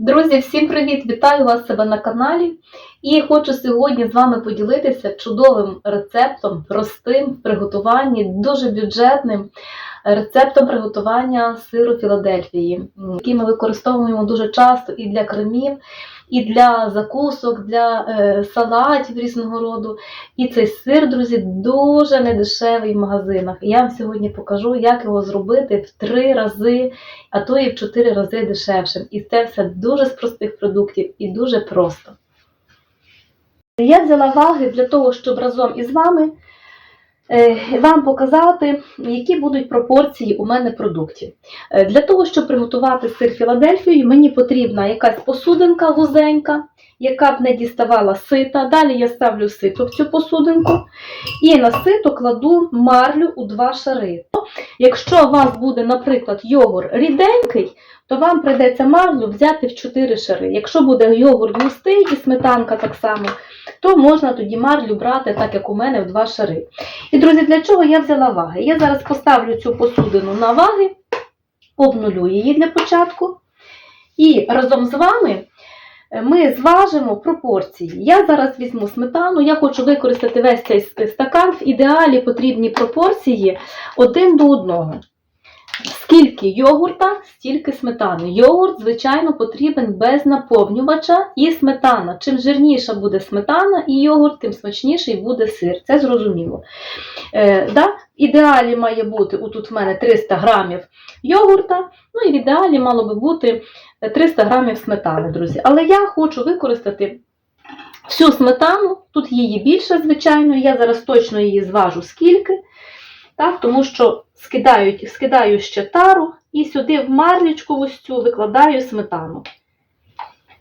Друзі, всім привіт! Вітаю вас себе на каналі. І хочу сьогодні з вами поділитися чудовим рецептом, простим в приготуванні, дуже бюджетним рецептом приготування сиру Філадельфії, який ми використовуємо дуже часто і для кремів, і для закусок, для е, салатів різного роду. І цей сир, друзі, дуже недешевий в магазинах. Я вам сьогодні покажу, як його зробити в три рази, а то і в чотири рази дешевшим. І це все дуже з простих продуктів і дуже просто. Я взяла ваги для того, щоб разом із вами вам показати, які будуть пропорції у мене продуктів. Е, Для того, щоб приготувати сир Філадельфію, мені потрібна якась посудинка вузенька, яка б не діставала сита. Далі я ставлю сито в цю посудинку і на сито кладу марлю у два шари. Якщо у вас буде, наприклад, йогурт ріденький, то вам прийдеться марлю взяти в 4 шари. Якщо буде йогурт густий і сметанка так само, то можна тоді марлю брати, так як у мене, в 2 шари. І, друзі, для чого я взяла ваги? Я зараз поставлю цю посудину на ваги, обнулю її для початку. І разом з вами е, ми зважимо пропорції. Я зараз візьму сметану, я хочу використати весь цей стакан. В ідеалі потрібні пропорції один до одного. Скільки йогурта, стільки сметани. Йогурт, звичайно, потрібен без наповнювача і сметана. Чим жирніша буде сметана і йогурт, тим смачніший буде сир. Це зрозуміло. Е, да? В ідеалі має бути, отут в мене 300 грамів йогурта, ну і в ідеалі мало би бути 300 грамів сметани, друзі. Але я хочу використати всю сметану, тут її більше, звичайно, я зараз точно її зважу скільки. Так, тому що скидаю, скидаю ще тару і сюди в марлічку ось цю викладаю сметану.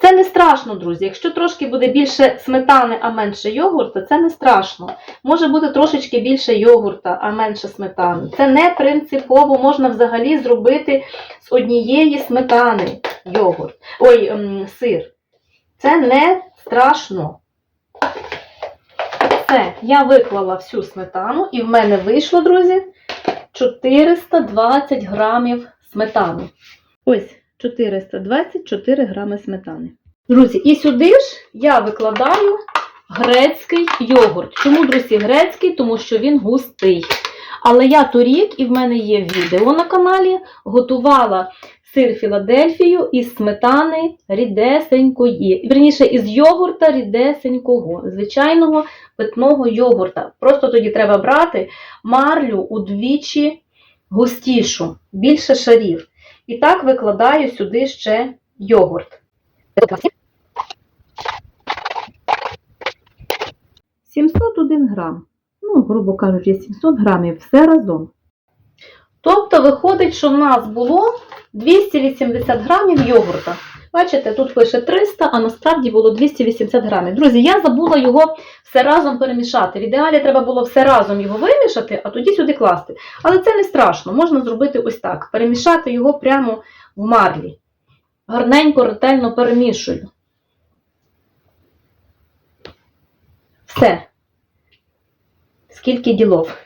Це не страшно, друзі. Якщо трошки буде більше сметани, а менше йогурта, це не страшно. Може бути трошечки більше йогурта, а менше сметани. Це не принципово можна взагалі зробити з однієї сметани йогурт. Ой, ем, сир. Це не страшно. Все, я виклала всю сметану, і в мене вийшло, друзі, 420 грамів сметани. Ось 424 грами сметани. Друзі, і сюди ж я викладаю грецький йогурт. Чому, друзі, грецький? Тому що він густий. Але я торік, і в мене є відео на каналі, готувала сир Філадельфію із сметани рідесенької. Вірніше, із йогурта рідесенького, звичайного питного йогурта. Просто тоді треба брати марлю удвічі густішу, більше шарів. І так викладаю сюди ще йогурт. 701 грам. Ну, грубо кажучи, 700 грамів все разом. Тобто виходить, що в нас було 280 грамів йогурта. Бачите, тут пише 300, а насправді було 280 грамів. Друзі, я забула його все разом перемішати. В ідеалі треба було все разом його вимішати, а тоді сюди класти. Але це не страшно, можна зробити ось так: перемішати його прямо в марлі. Гарненько, ретельно перемішую. Все. Скільки ділов.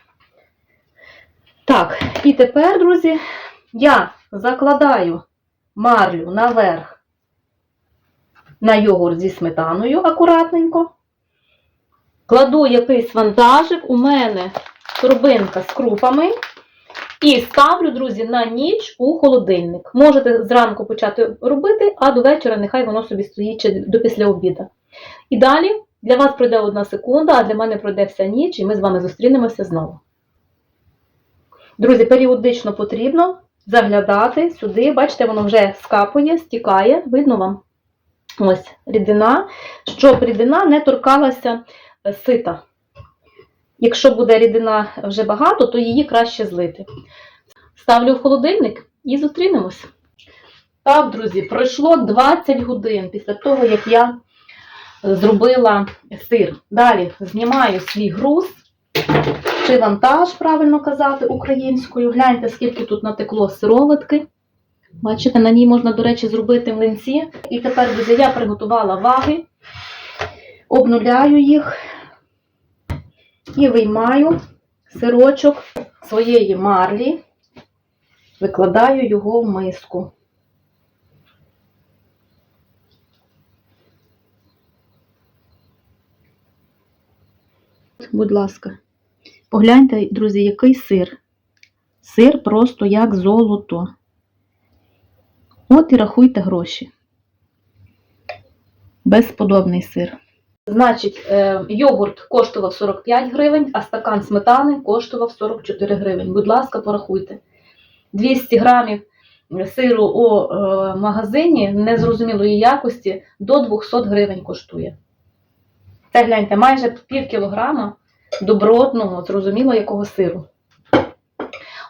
Так, і тепер, друзі, я закладаю марлю наверх на йогурт зі сметаною акуратненько. Кладу якийсь вантажик, у мене торбинка з крупами. І ставлю, друзі, на ніч у холодильник. Можете зранку почати робити, а до вечора нехай воно собі стоїть чи до після обіду. І далі для вас пройде одна секунда, а для мене пройде вся ніч, і ми з вами зустрінемося знову. Друзі, періодично потрібно заглядати сюди. Бачите, воно вже скапує, стікає, видно вам ось рідина, щоб рідина не торкалася е, сита. Якщо буде рідина вже багато, то її краще злити. Ставлю в холодильник і зустрінемось. Так, друзі, пройшло 20 годин після того, як я зробила сир. Далі знімаю свій груз, чи вантаж, правильно казати, українською. Гляньте, скільки тут натекло сироватки. Бачите, на ній можна, до речі, зробити млинці. І тепер, друзі, я приготувала ваги, обнуляю їх і виймаю сирочок своєї марлі, викладаю його в миску. Будь ласка. Погляньте, друзі, який сир. Сир просто як золото. От і рахуйте гроші. Безподобний сир. Значить, е, йогурт коштував 45 гривень, а стакан сметани коштував 44 гривень. Будь ласка, порахуйте. 200 грамів сиру у е, магазині незрозумілої якості до 200 гривень коштує. Це гляньте, майже пів кілограма добротного, зрозуміло, якого сиру.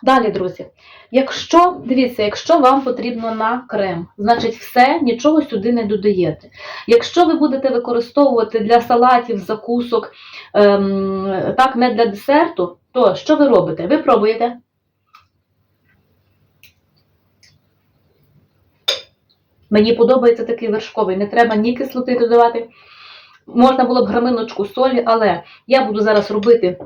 Далі, друзі, якщо, дивіться, якщо вам потрібно на крем, значить все, нічого сюди не додаєте. Якщо ви будете використовувати для салатів, закусок, ем, так, не для десерту, то що ви робите? Ви пробуєте. Мені подобається такий вершковий, не треба ні кислоти додавати. Можна було б граминочку солі, але я буду зараз робити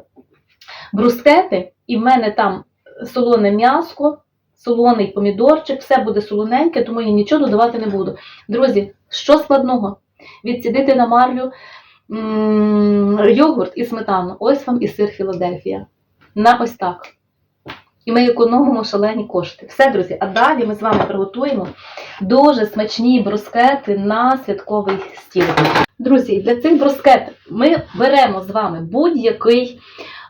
брускети, і в мене там солоне м'яско, солоний помідорчик, все буде солоненьке, тому я нічого додавати не буду. Друзі, що складного? Відсідити на марлю йогурт і сметану. Ось вам і сир Філадельфія. На ось так. І ми економимо шалені кошти. Все, друзі, а далі ми з вами приготуємо дуже смачні брускети на святковий стіл. Друзі, для цих брускет ми беремо з вами будь-який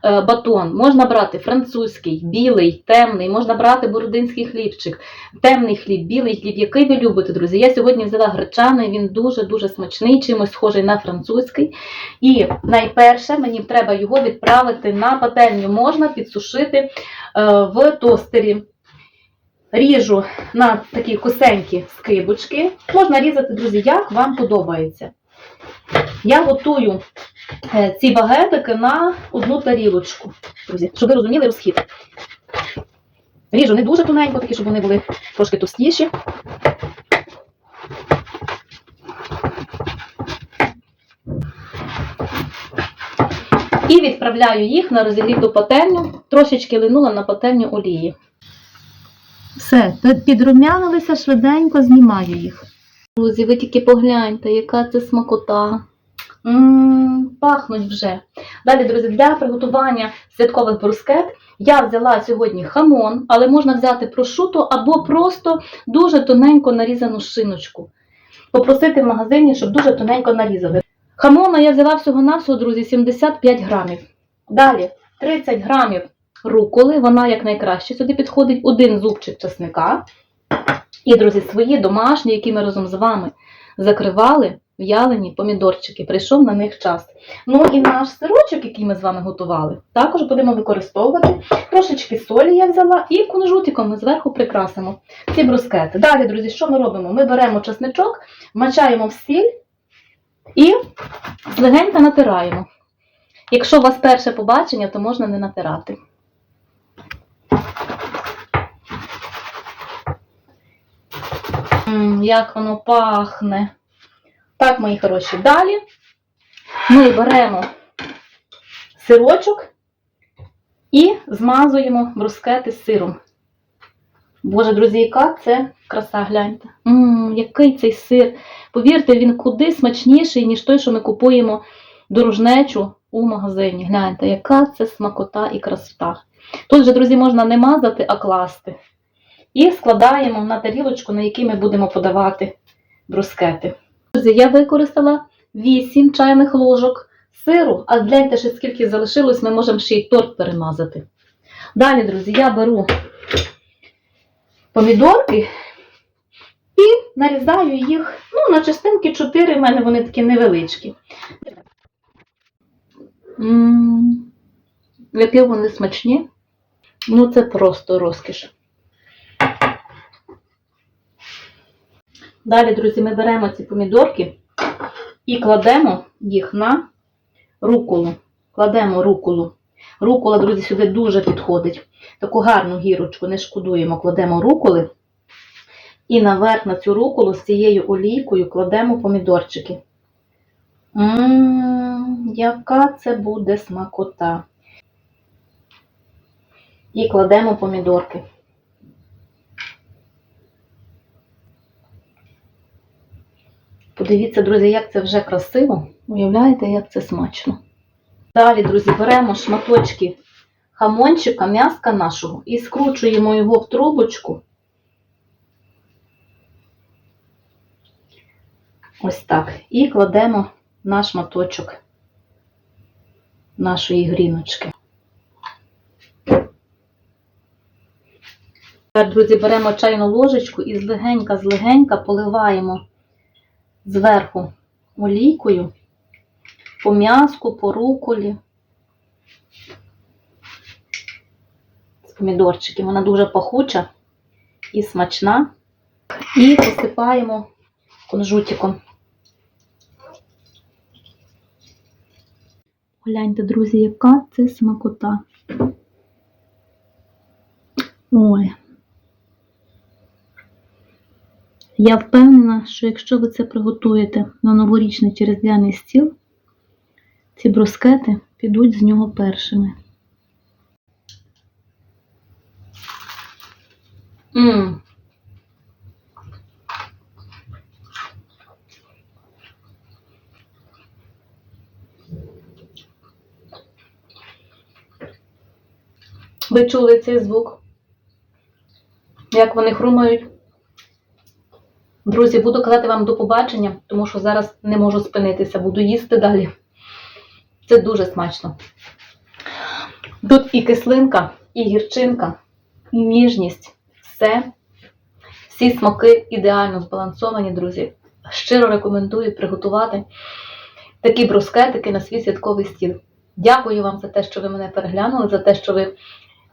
е, батон. Можна брати французький, білий, темний, можна брати бородинський хлібчик, темний хліб, білий хліб, який ви любите, друзі. Я сьогодні взяла гречаний, він дуже-дуже смачний, чимось схожий на французький. І найперше мені треба його відправити на пательню. Можна підсушити е, в тостері. Ріжу на такі косенькі скибочки. Можна різати, друзі, як вам подобається. Я готую е, ці багетики на одну тарілочку, друзі, щоб ви розуміли розхід. Ріжу не дуже тоненько, такі, щоб вони були трошки товстіші. І відправляю їх на розігріту пательню, трошечки линула на пательню олії. Все, підрумянилися, швиденько знімаю їх. Друзі, ви тільки погляньте, яка це смакота. М, пахнуть вже. Далі, друзі, для приготування святкових брускет я взяла сьогодні хамон, але можна взяти прошуто або просто дуже тоненько нарізану шиночку. Попросити в магазині, щоб дуже тоненько нарізали. Хамона я взяла всього-навсього, друзі, 75 грамів. Далі 30 грамів руколи, вона як найкраще сюди підходить, один зубчик чесника. І, друзі, свої домашні, які ми разом з вами закривали, в'ялені помідорчики. Прийшов на них час. Ну і наш сирочок, який ми з вами готували, також будемо використовувати. Трошечки солі я взяла і кунжутиком ми зверху прикрасимо ці брускети. Далі, друзі, що ми робимо? Ми беремо чесничок, мачаємо в сіль і легенько натираємо. Якщо у вас перше побачення, то можна не натирати. Як воно пахне. Так, мої хороші. Далі ми беремо сирочок і змазуємо брускети сиром. Боже, друзі, яка це краса, гляньте. М, який цей сир. Повірте, він куди смачніший, ніж той, що ми купуємо дорожнечу у магазині. Гляньте, яка це смакота і красота. Тут же, друзі, можна не мазати, а класти. І складаємо на тарілочку, на якій ми будемо подавати брускети. Друзі, я використала 8 чайних ложок сиру, а гляньте, ще скільки залишилось, ми можемо ще й торт перемазати. Далі, друзі, я беру помідорки і нарізаю їх ну, на частинки 4, в мене вони такі невеличкі. М, Які вони смачні. Ну, це просто розкіш. Далі, друзі, ми беремо ці помідорки і кладемо їх на руколу. Кладемо руколу. Рукола, друзі, сюди дуже підходить. Таку гарну гірочку не шкодуємо, кладемо руколи. І наверх на цю руколу з цією олійкою кладемо помідорчики. Ммм, яка це буде смакота. І кладемо помідорки. Подивіться, друзі, як це вже красиво. Уявляєте, як це смачно. Далі, друзі, беремо шматочки хамончика, м'яска нашого і скручуємо його в трубочку. Ось так. І кладемо на шматочок нашої гріночки. Тепер, друзі, беремо чайну ложечку і злегенька-злегенька поливаємо зверху олійкою по м'язку, по руколі. З помідорчики. Вона дуже пахуча і смачна. І посипаємо кунжутиком. Гляньте, друзі, яка це смакота. Ой. Я впевнена, що якщо ви це приготуєте на новорічний чи стіл, ці брускети підуть з нього першими. М. Ви чули цей звук? Як вони хрумають? Друзі, буду казати вам до побачення, тому що зараз не можу спинитися, буду їсти далі. Це дуже смачно. Тут і кислинка, і гірчинка, і ніжність. Все. Всі смаки ідеально збалансовані, друзі. Щиро рекомендую приготувати такі брускетики на свій святковий стіл. Дякую вам за те, що ви мене переглянули, за те, що ви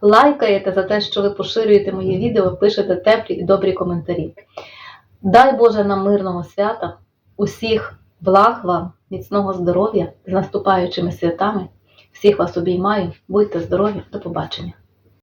лайкаєте, за те, що ви поширюєте мої відео, пишете теплі і добрі коментарі. Дай Боже нам мирного свята, усіх благ вам, міцного здоров'я з наступаючими святами. Всіх вас обіймаю, будьте здорові, до побачення.